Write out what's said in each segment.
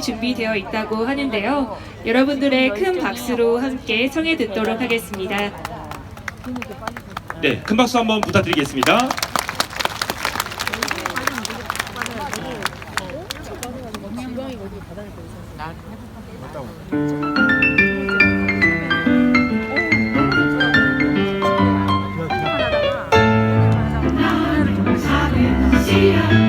준비되어 있다고 하는데요. 여러분들의 큰 박수로 함께 청해 듣도록 하겠습니다. 네, 큰 박수 한번 부탁드리겠습니다. 아, yeah.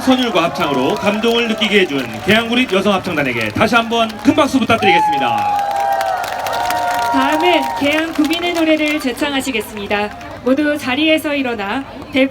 선율과 합창으로 감동을 느끼게 해준 계양구립 여성합창단에게 다시 한번 큰 박수 부탁드리겠습니다. 다음은 계양 구민의 노래를 제창하시겠습니다. 모두 자리에서 일어나 대부